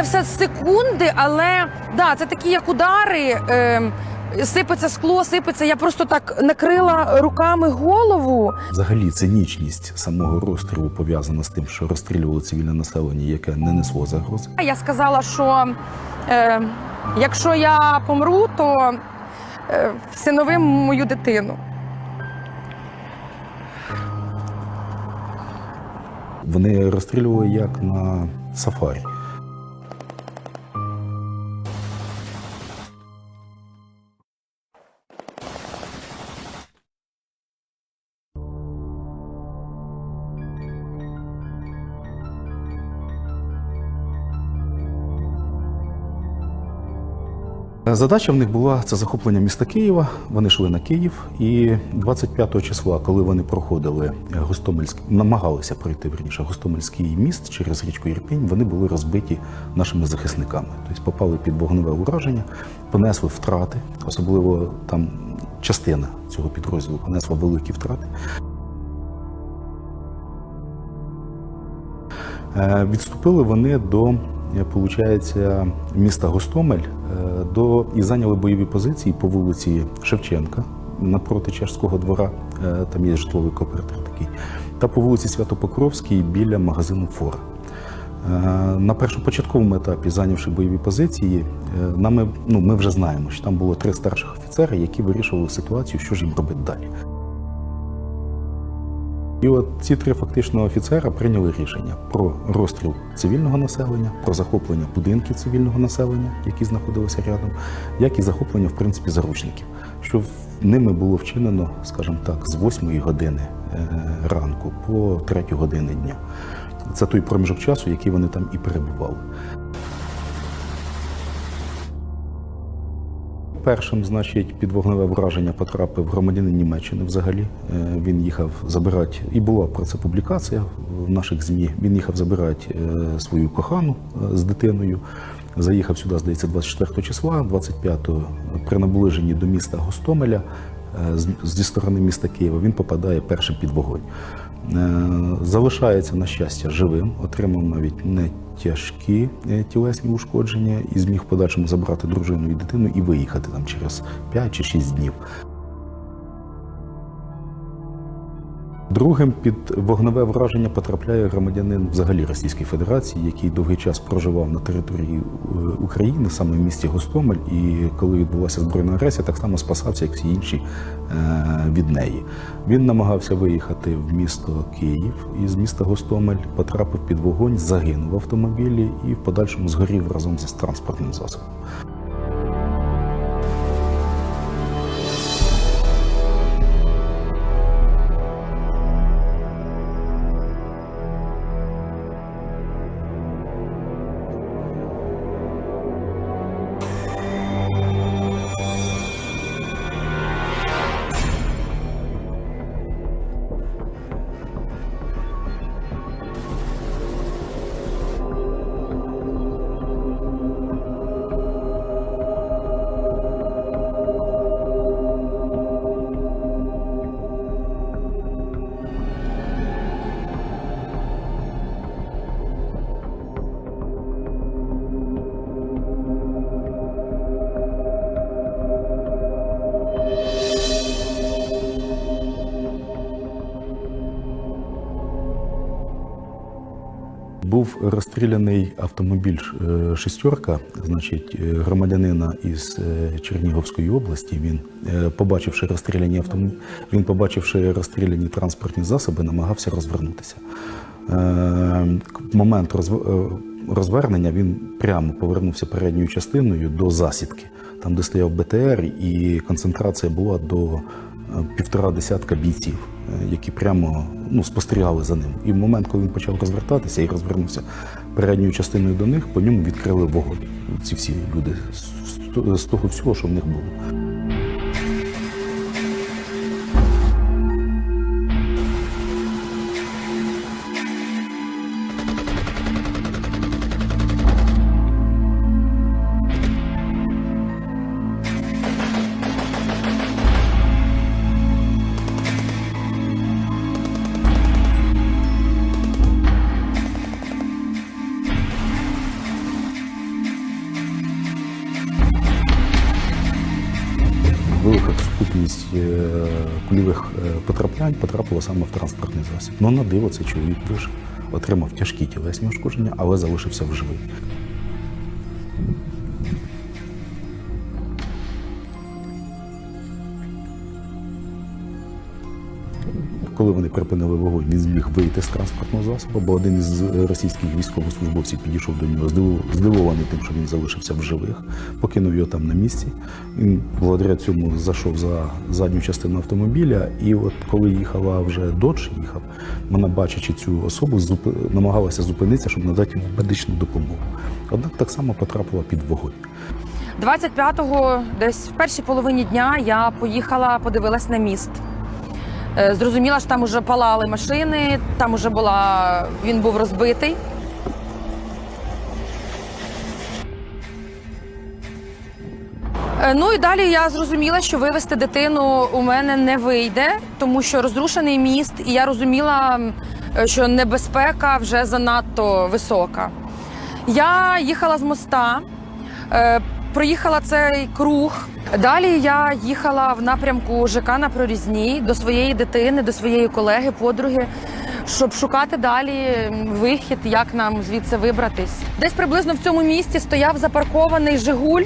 Це все секунди, але да, це такі як удари. Е, сипеться скло, сипеться. Я просто так накрила руками голову. Взагалі, цинічність самого розстрілу пов'язана з тим, що розстрілювали цивільне населення, яке не несло загрози. Я сказала, що е, якщо я помру, то е, всиновим мою дитину. Вони розстрілювали як на сафарі. Задача в них була це захоплення міста Києва. Вони йшли на Київ, і 25 числа, коли вони проходили Гостомельський, намагалися пройти верніше Гостомельський міст через річку Ірпінь, вони були розбиті нашими захисниками. Тобто попали під вогневе ураження, понесли втрати, особливо там частина цього підрозділу понесла великі втрати. Е, Відступили вони до, виходить, міста Гостомель е, до, і зайняли бойові позиції по вулиці Шевченка напроти чешського двора, е, там є житловий кооператив такий, та по вулиці Святопокровській біля магазину Фора. Е, На першопочатковому етапі, зайнявши бойові позиції, е, нами, ну, ми вже знаємо, що там було три старших офіцери, які вирішували ситуацію, що ж їм робити далі. І от ці три фактично офіцера прийняли рішення про розстріл цивільного населення, про захоплення будинків цивільного населення, які знаходилися рядом, як і захоплення, в принципі, заручників, що ними було вчинено, скажімо так, з 8 години е, ранку по 3 години дня. Це той проміжок часу, який вони там і перебували. Першим, значить, під вогневе враження потрапив громадянин Німеччини взагалі. Е, Він їхав забирати, і була про це публікація в наших ЗМІ. Він їхав забирати е, свою кохану е, з дитиною. Заїхав сюди, здається, 24 числа, 25-го при наближенні до міста Гостомеля зі сторони міста Києва він попадає першим під вогонь. Е, Залишається, на щастя, живим, отримав навіть не тяжкі е, тілесні ушкодження і зміг в подальшому забрати дружину і дитину і виїхати там через 5 чи 6 днів. Другим під вогневе враження потрапляє громадянин взагалі Російської Федерації, який довгий час проживав на території е, України, саме в місті Гостомель, і коли відбулася збройна агресія, так само спасався, як всі інші е, від неї. Він намагався виїхати в місто Київ і з міста Гостомель потрапив під вогонь, загинув в автомобілі і в подальшому згорів разом з транспортним засобом. Був розстріляний автомобіль е, шестерка, значить, е, громадянина із е, Чернігівської області. Він, побачивши розстріляні автомобілі, він, побачивши розстріляні транспортні засоби, намагався розвернутися. В момент розв- розвернення він прямо повернувся передньою частиною до засідки, там, де стояв БТР, і концентрація була до півтора десятка бійців, е, які прямо ну, спостерігали за ним. І в момент, коли він почав розвертатися і розвернувся передньою частиною до них, по ньому відкрили вогонь. Ці всі люди з- того всього, що в них було. Сукупність е, кульових е, потраплянь потрапила саме в транспортний засіб. Ну на диво цей чоловік вижив, отримав тяжкі тілесні ушкодження, але залишився в живий. Коли вони припинили вогонь, він зміг вийти з транспортного засобу, бо один із е, російських військовослужбовців підійшов до нього, здивований тим, що він залишився в живих, покинув його там на місці. Він благодаря цьому зайшов за задню частину автомобіля, і от коли їхала вже додж, їхав, вона, бачачи цю особу, зуп- намагалася зупинитися, щоб надати йому медичну допомогу. Однак так само потрапила під вогонь. 25-го, десь в першій половині дня, я поїхала, подивилась на міст. Е, Зрозуміла, що там уже палали машини, там уже була. Він був розбитий. Е, Ну і далі я зрозуміла, що вивезти дитину у мене не вийде, тому що розрушений міст, і я розуміла, е, що небезпека вже занадто висока. Я їхала з моста, проїхала цей круг. Далі я їхала в напрямку ЖК на прорізній до своєї дитини, до своєї колеги, подруги, щоб шукати далі вихід, як нам звідси вибратись. Десь приблизно в цьому місці стояв запаркований Жигуль,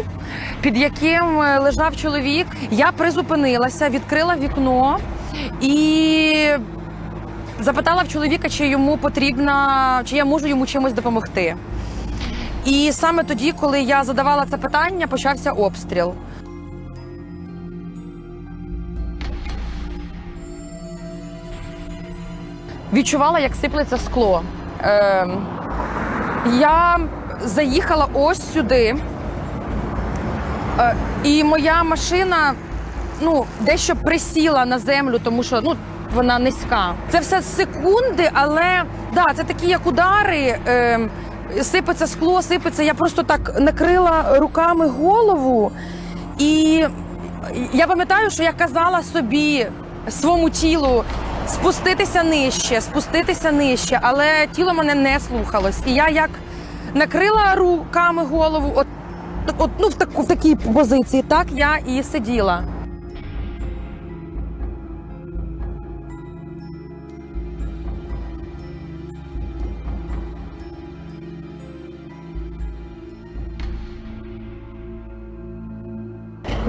під яким е, лежав чоловік. Я призупинилася, відкрила вікно і запитала в чоловіка, чи йому потрібна, чи я можу йому чимось допомогти. І саме тоді, коли я задавала це питання, почався обстріл. Відчувала, як сиплеться скло. Ем, я заїхала ось сюди, е, і моя машина ну, дещо присіла на землю, тому що ну, вона низька. Це все секунди, але да, це такі як удари. Ем, сипеться скло, сипеться. Я просто так накрила руками голову. І я пам'ятаю, що я казала собі, своєму тілу, спуститися нижче, спуститися нижче, але тіло мене не слухалось. І я як накрила руками голову, от, от ну, в, таку, в такій позиції, так я і сиділа.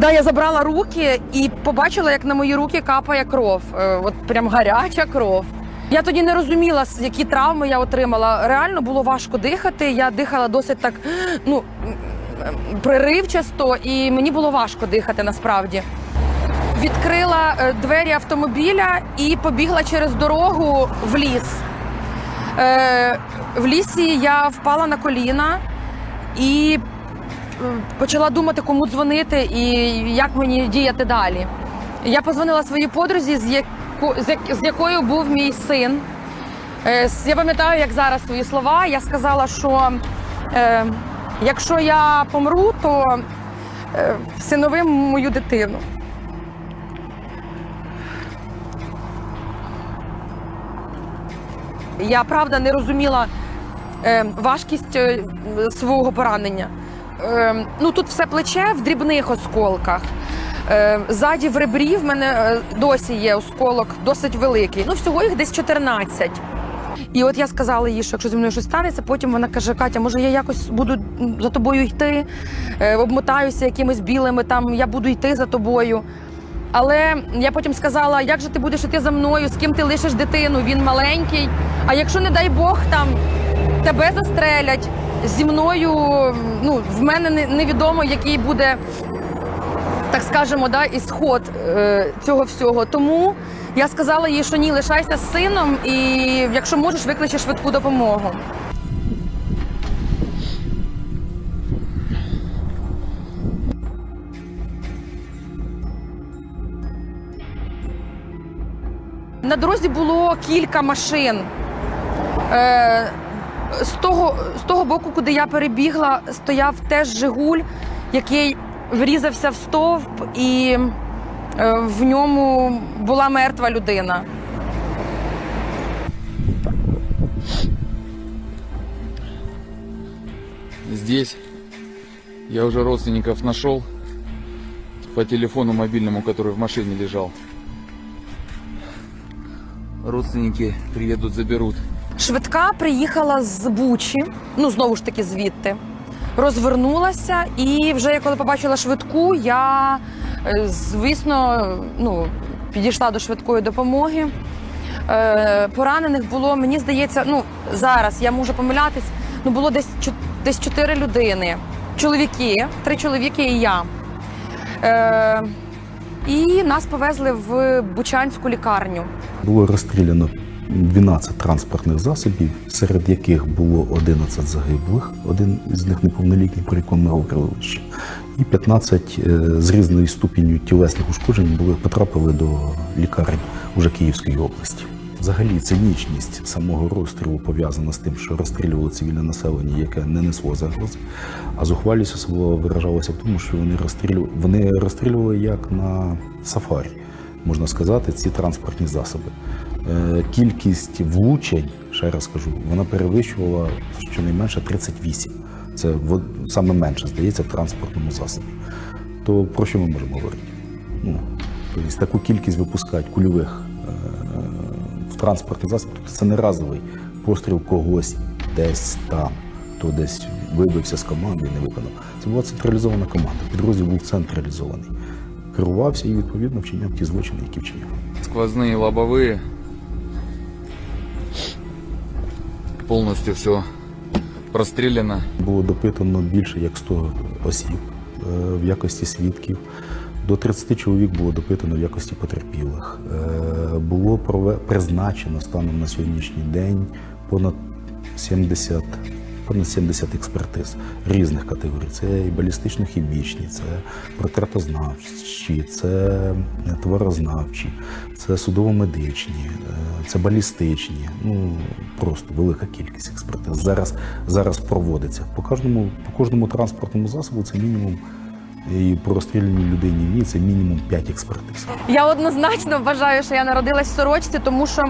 Да, я забрала руки і побачила, як на мої руки капає кров. Е, От прям гаряча кров. Я тоді не розуміла, які травми я отримала. Реально було важко дихати. Я дихала досить так ну, приривчасто, і мені було важко дихати насправді. Відкрила е, двері автомобіля і побігла через дорогу в ліс. Е, В лісі я впала на коліна і почала думати, кому дзвонити і як мені діяти далі. Я позвонила своїй подрузі, з, яко, з, як, з якою був мій син. Е, Я пам'ятаю, як зараз свої слова. Я сказала, що е, якщо я помру, то е, всиновим мою дитину. Я правда не розуміла е, важкість е, свого поранення. Е, ну тут все плече в дрібних осколках. Е, ззаді в ребрі в мене е, досі є осколок досить великий. Ну, всього їх десь 14. І от я сказала їй, що якщо зі мною щось станеться, потім вона каже: Катя, може я якось буду за тобою йти, е, обмотаюся якимись білими, там я буду йти за тобою. Але я потім сказала, як же ти будеш іти за мною, з ким ти лишиш дитину, він маленький. А якщо, не дай Бог, там тебе застрелять зі мною, ну, в мене невідомо, який буде, так скажемо, да, ісход е, цього всього. Тому я сказала їй, що ні, лишайся з сином, і якщо можеш, викличе швидку допомогу. На дорозі було кілька машин. Е, з, того, з того боку, куди я перебігла, стояв теж Жигуль, який врізався в стовп, і е, в ньому була мертва людина. Здесь я уже родственников нашел. по телефону мобильному, который в машине лежал. Родственники приедут, заберут. Швидка приїхала з Бучі, ну знову ж таки звідти. Розвернулася, і вже я коли побачила швидку, я е, звісно ну, підійшла до швидкої допомоги. Е, поранених було, мені здається, ну зараз я можу помилятись, ну було десь десь чотири людини. Чоловіки, три чоловіки і я. Е, і нас повезли в Бучанську лікарню. Було розстріляно 12 транспортних засобів, серед яких було 11 загиблих, один із них неповнолітній, про якому ми говорили ще. І 15 е, з різною ступінню тілесних ушкоджень були потрапили до лікарень уже Київської області. Взагалі цинічність самого розстрілу пов'язана з тим, що розстрілювали цивільне населення, яке не несло загрози. А зухвалість особливо виражалася в тому, що вони розстрілювали, вони розстрілювали як на сафарі, можна сказати, ці транспортні засоби. Е, Кількість влучень, ще раз кажу, вона перевищувала щонайменше 38. Це саме менше, здається, в транспортному засобі. То про що ми можемо говорити? Ну, тобто таку кількість випускають кульових е, в транспортний засіб, тобто це не разовий постріл когось десь там, хто десь вибився з команди і не виконав. Це була централізована команда. Підрозділ був централізований. Керувався і відповідно вчиняв ті злочини, які вчиняв. Сквозные, лобовые. Полностью все прострелено. Було допитано більше як 100 осіб е, в якості свідків. До 30 чоловік було допитано в якості потерпілих. Е, Було призначено станом на сьогоднішній день понад 70, понад 70 експертиз різних категорій. Це і балістично-хімічні, це портретознавчі, це тварознавчі, це судово-медичні, е, це балістичні. Ну просто велика кількість експертиз. Зараз, зараз проводиться. По кожному, по кожному транспортному засобу це мінімум. І по розстріляній людині ні, це мінімум 5 експертиз. Я однозначно вважаю, що я народилась в сорочці, тому що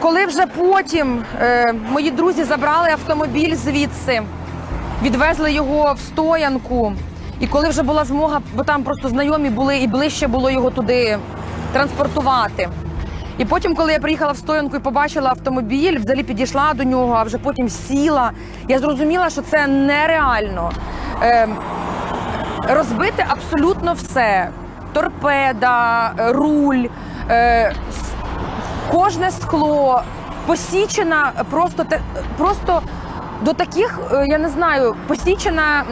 коли вже потім е, мої друзі забрали автомобіль звідси, відвезли його в стоянку, і коли вже була змога, бо там просто знайомі були і ближче було його туди транспортувати. І потім, коли я приїхала в стоянку і побачила автомобіль, взагалі підійшла до нього, а вже потім сіла, я зрозуміла, що це нереально. Е, розбити абсолютно все: торпеда, е, руль, е, кожне скло, посічена просто просто. До таких, е, я не знаю, посічена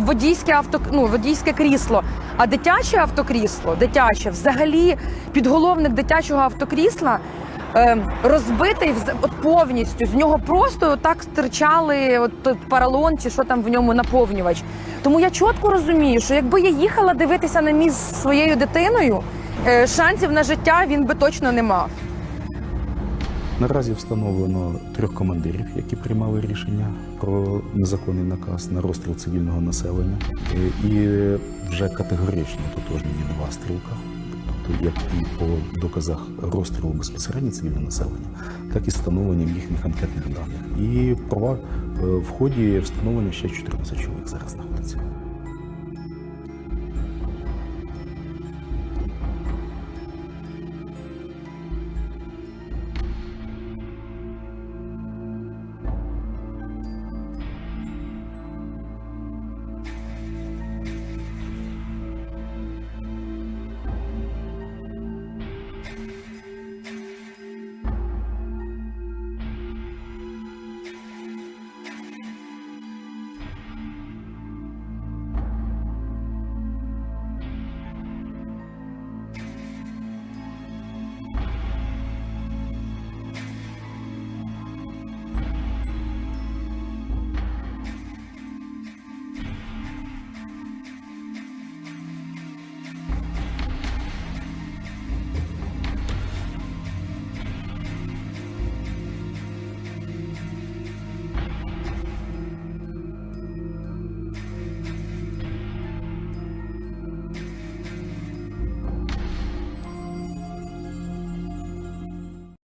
водійське авто, ну, водійське крісло. А дитяче автокрісло, дитяче, взагалі підголовник дитячого автокрісла е, розбитий от повністю. З нього просто так стирчали от, паралон чи що там в ньому наповнювач. Тому я чітко розумію, що якби я їхала дивитися на міст зі своєю дитиною, е, шансів на життя він би точно не мав. Наразі встановлено трьох командирів, які приймали рішення про незаконний наказ на розстріл цивільного населення. І вже категорично тотожні два стрілка, тобто як і по доказах розстрілу безпосередньо цивільного населення, так і встановленням їхніх анкетних даних. І права е, в ході встановлення ще 14 чоловік зараз знаходиться.